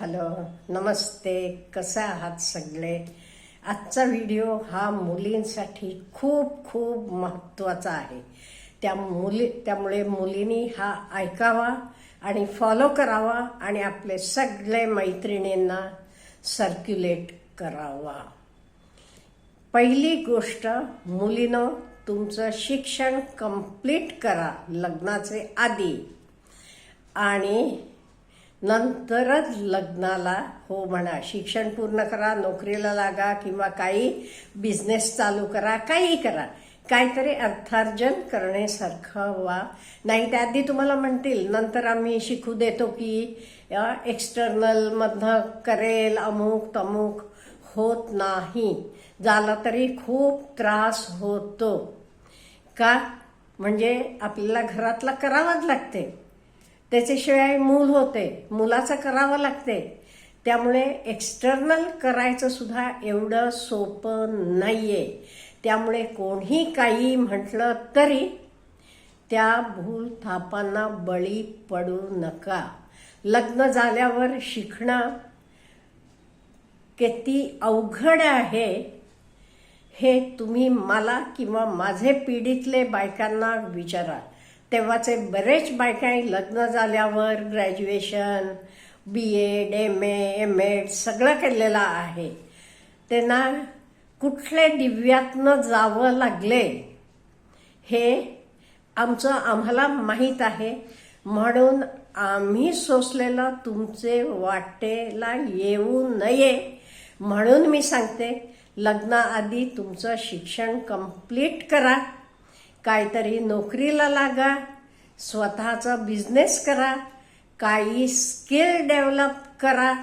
Hello नमस्ते कसे आहात सगळे? आजचा व्हिडिओ हा मुलींसाठी खूप खूप महत्त्वाचा आहे. त्या मुली त्यामुळे मुलींनी हा ऐकावा आणि फॉलो करावा आणि आपले सगळे मैत्रिणींना सर्क्युलेट करावा. पहिली गोष्ट मुलीनं तुमचं शिक्षण कंप्लीट करा लग्नाचे आधी. आणि नंतरच लग्नाला हो म्हणा शिक्षण पूर्ण करा नोकरीला लागा किंवा काही बिझनेस चालू करा काही करा. काहीतरी अर्थार्जन करण्यासारखं व्हा. नाही त्या आधी तुम्हाला म्हणतील नंतर आम्ही शिकू देतो की एक्स्टर्नलमधनं करेल अमुक तमुक. होत नाही. झाला तरी खूप त्रास होतो. का? म्हणजे आपल्याला घरातला करावाच लागते. त्याच्याशिवाय मूल होते. मुलाचं करावं लागते. त्यामुळे एक्स्टर्नल करायचं सुद्धा एवढं सोपं नाहीये. त्यामुळे कोणी काही म्हटलं तरी त्या भूल थापांना बळी पडू नका. लग्न झाल्यावर शिकणं किती अवघड आहे हे तुम्ही मला किंवा माझे पिढीतले बायकांना विचारा. तेव्हाचे बरेच बायकाई लग्न झाल्यावर graduation B Ed M A M Ed सगळं केलेलं आहे. त्यांना कुठले दिव्यातनं जावं लागले हे आमचं आम्हाला माहीत आहे. म्हणून आम्ही सोसलेलं तुमचे वाटेला येऊ नये. म्हणून मी सांगते लग्नाआधी तुमचं शिक्षण कंप्लीट करा. काहीतरी नोकरीला लागा स्वतःचा बिझनेस करा काही स्किल डेव्हलप करा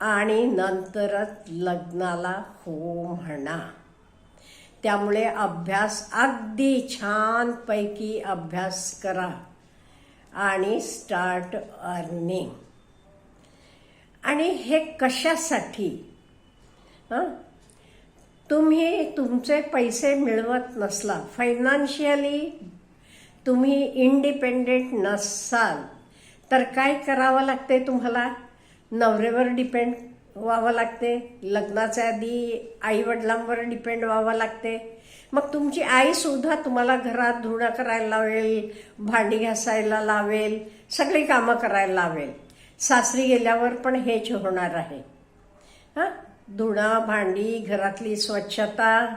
आणि नंतरच लग्नाला हो म्हणा. त्यामुळे अभ्यास अगदी छानपैकी अभ्यास करा आणि स्टार्ट अर्निंग आणि हे कशासाठी? हं? तुम्ही तुमचे पैसे मिळवत नसला फायनान्शियली तुम्ही इंडिपेंडेंट नसाल तर काय करावं लागते तुम्हाला? नवरेवर डिपेंड व्हावं लागते लग्नाच्या आधी आईवडिलांवर डिपेंड व्हावं लागते. मग तुमची आईसुद्धा तुम्हाला घरात धुणं करायला लावेल भांडी घासायला लावेल सगळी कामं करायला लावेल. सासरी गेल्यावर पण हेच होणार आहे. हां? धुणं भांडी घरातली स्वच्छता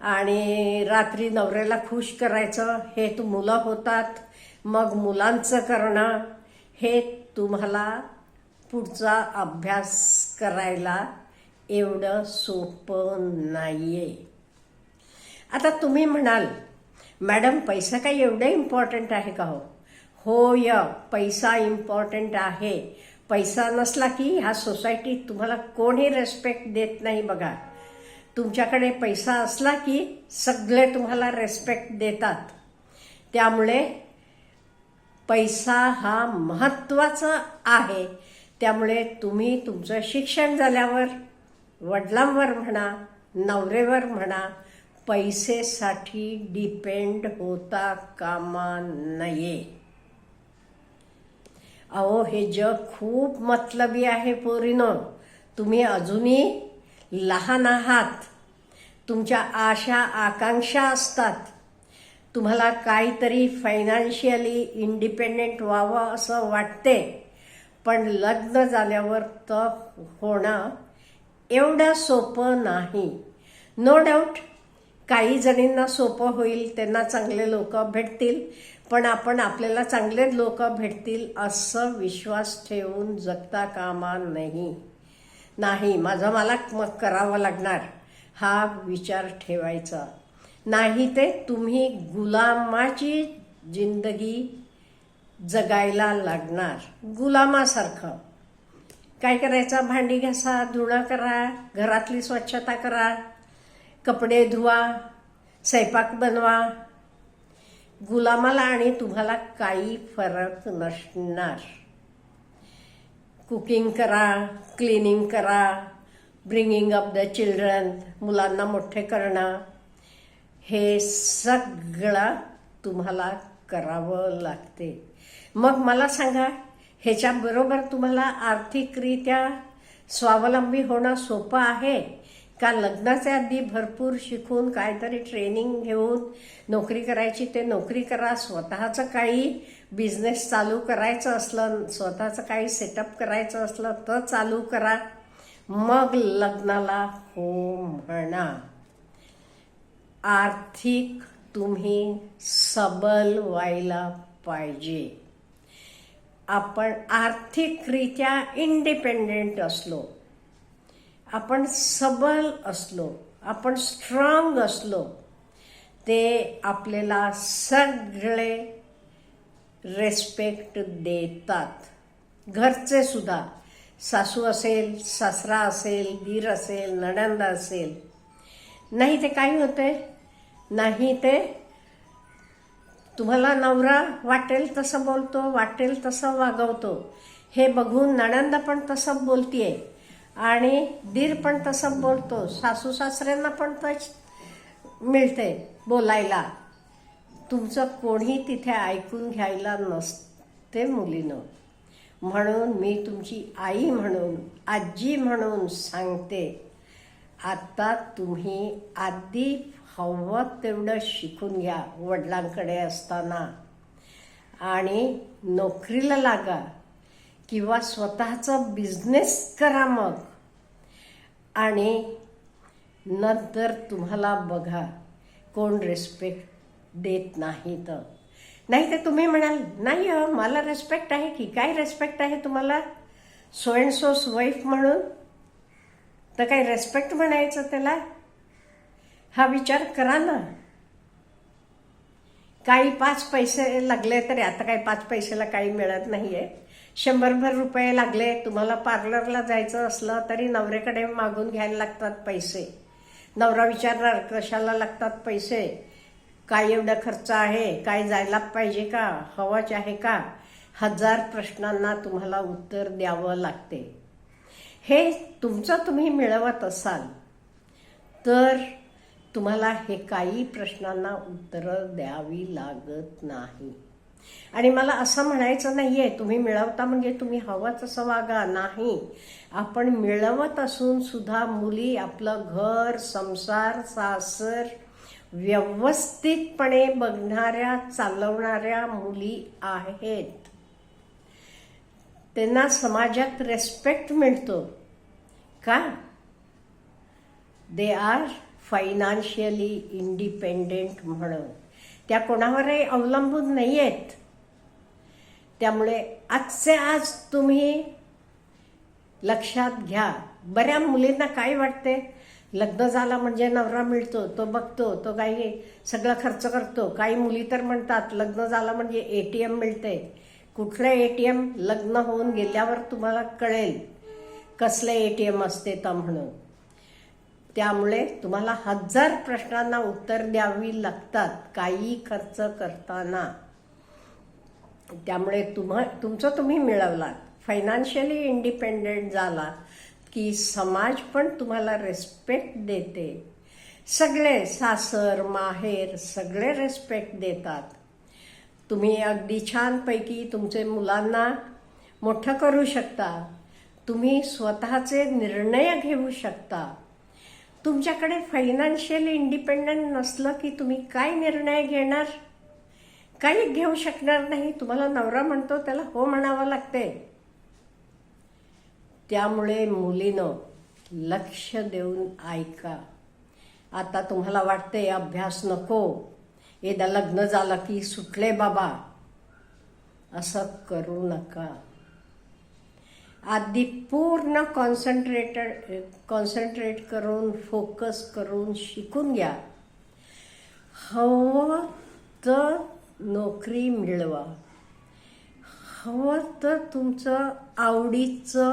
आणि रात्री नवऱ्याला खुश करायचं हे तू मुलं होतात. मग मुलांचं करणं हे तुम्हाला पुढचा अभ्यास करायला एवढं सोपं नाही आहे आता तुम्ही म्हणाल मॅडम पैसा काही एवढं इम्पॉर्टंट आहे का हो? हो य पैसा इम्पॉर्टंट आहे. पैसा नसला की ह्या सोसायटीत तुम्हाला कोणी रेस्पेक्ट देत नाही बघा. तुमच्याकडे पैसा असला की सगळे तुम्हाला रेस्पेक्ट देतात. त्यामुळे पैसा हा महत्त्वाचा आहे. त्यामुळे तुम्ही तुमचं शिक्षण झाल्यावर वडिलांवर म्हणा नवरेवर म्हणा पैसेसाठी डिपेंड होता कामा नये. अहो हे जग खूप मतलबी आहे पोरीनं. तुम्ही अजूनही लहान आहात. तुमच्या आशा आकांक्षा असतात. तुम्हाला काहीतरी फायनान्शियली इंडिपेंडेंट व्हावं असं वाटते. पण लग्न झाल्यावर तर होणं एवढं सोपं नाही. नो डाऊट काही जणींना सोपं होईल त्यांना चांगले लोक भेटतील पण आपण आपल्याला चांगले लोक भेटतील असं विश्वास ठेवून जगता कामा नाही. नाही माझं मला मग करावं लागणार हा विचार ठेवायचा. नाही ते तुम्ही गुलामाची जिंदगी जगायला लागणार गुलामासारखं. काय करायचं? भांडी घासा धुणं करा घरातली स्वच्छता करा कपडे धुवा स्वयंपाक बनवा. गुलामाला आणि तुम्हाला काही फरक नसणार. कुकिंग करा क्लिनिंग करा ब्रिंगिंग अप द चिल्ड्रन मुलांना मोठे करणं. हे सगळं तुम्हाला करावं लागते. मग मला सांगा ह्याच्याबरोबर तुम्हाला आर्थिकरित्या स्वावलंबी होणं सोपं आहे? का लग्नाच्या आधी भरपूर शिकून काहीतरी ट्रेनिंग घेऊन नोकरी करायची ते नोकरी करा. स्वतःचं काही बिझनेस चालू करायचं असलं स्वतःचं काही सेटअप करायचं असलं तर चालू करा. मग लग्नाला हो म्हणा. आर्थिक तुम्ही सबल व्हायला पाहिजे. आपण आर्थिकरित्या इंडिपेंडेंट असलो. आपण सबल असलो आपण स्ट्रॉंग असलो ते आपल्याला सगळे रेस्पेक्ट देतात. घरचे सुद्धा सासू असेल सासरा असेल दीर असेल नणंद असेल नाही ते काही होते नाही ते तुम्हाला नवरा वाटेल तसं बोलतो वाटेल तसं वागवतो. हे बघून नणंद पण तसं बोलतीये. आणि दीर पण तसं बोलतो सासू सासऱ्यांना पण तच मिळते बोलायला. तुमचं कोणी तिथे ऐकून घ्यायला नसते मुलीनं. म्हणून मी तुमची आई म्हणून आजी म्हणून सांगते आत्ता तुम्ही आधी हवं तेवढं शिकून घ्या वडिलांकडे असताना. आणि नोकरीला लागा. किंवा स्वतःचा बिझनेस करा मग. आणि नंतर तुम्हाला बघा कोण रेस्पेक्ट देत नाही तर नाही तर तुम्ही म्हणाल नाही मला रेस्पेक्ट आहे की काय रेस्पेक्ट आहे तुम्हाला? सो अँड सोस वाईफ म्हणून? तर काय रेस्पेक्ट म्हणायचं त्याला? हा विचार करा ना. काही पाच पैसे लागले तरी आता काही पाच पैशाला काही मिळत नाही आहे शंभरभर रुपये लागले. तुम्हाला पार्लरला जायचं असलं तरी नवऱ्याकडे मागून घ्यायला लागतात पैसे. नवरा विचारणार कशाला लागतात पैसे? काय एवढा खर्च आहे? काय जायला पाहिजे का? हवाच आहे का? हजार प्रश्नांना तुम्हाला उत्तर द्यावं लागते. हे तुमचं तुम्ही मिळवत असाल तर तुम्हाला हे काही प्रश्नांना उत्तरं द्यावी लागत नाही. आणि मला असं म्हणायचं नाहीये तुम्ही मिळवता म्हणजे तुम्ही हवं तसं वागा. नाही. आपण मिळवत असून सुद्धा मुली आपलं घर संसार सासर व्यवस्थितपणे बघणाऱ्या चालवणाऱ्या मुली आहेत. त्यांना समाजात रेस्पेक्ट मिळतो. का? दे आर फायनान्शियली इंडिपेंडेंट म्हणून. त्या कोणावरही अवलंबून नाही आहेत त्यामुळे आजचे आज तुम्ही लक्षात घ्या. बऱ्या मुलींना काय वाटते? लग्न झाला म्हणजे नवरा मिळतो तो बघतो तो काही सगळं खर्च करतो. काही मुली तर म्हणतात लग्न झालं म्हणजे ए टी एम मिळते. कुठलं ए टी एम लग्न होऊन गेल्यावर तुम्हाला कळेल. कसलं ए टी एम असते तर म्हणून. त्यामुळे तुम्हाला हजार प्रश्नांना उत्तर द्यावी लागतात काही खर्च करताना. त्यामुळे तुम्हा तुमचं तुम्ही मिळवलात. फायनान्शियली इंडिपेंडेंट झाला की समाज पण तुम्हाला रेस्पेक्ट देते. सगळे सासर माहेर सगळे रेस्पेक्ट देतात. तुम्ही अगदी छानपैकी तुमचे मुलांना मोठं करू शकता. तुम्ही स्वतःचे निर्णय घेऊ शकता. तुमच्याकडे फायनान्शियल इंडिपेंडंट नसलं की तुम्ही काय निर्णय घेणार? काही घेऊ शकणार नाही. तुम्हाला नवरा म्हणतो त्याला हो म्हणावं लागते. त्यामुळे मुलीनं लक्ष देऊन ऐका. आता तुम्हाला वाटते अभ्यास नको. एकदा लग्न झालं की सुटले बाबा. असं करू नका. आधी पूर्ण कॉन्सन्ट्रेटेड कॉन्सन्ट्रेट करून फोकस करून शिकून घ्या. हवं तर नोकरी मिळवा. हवं तर तुमचं आवडीचं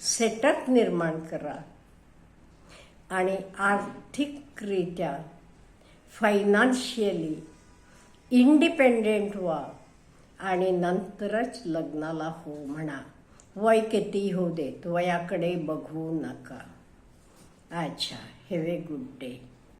सेटअप निर्माण करा. आणि आर्थिकरित्या फायनान्शियली इंडिपेंडेंट व्हा आणि नंतरच लग्नाला हो म्हणा. वय किती होऊ देत? वयाकडे बघू नका. अच्छा हॅव ए गुड डे.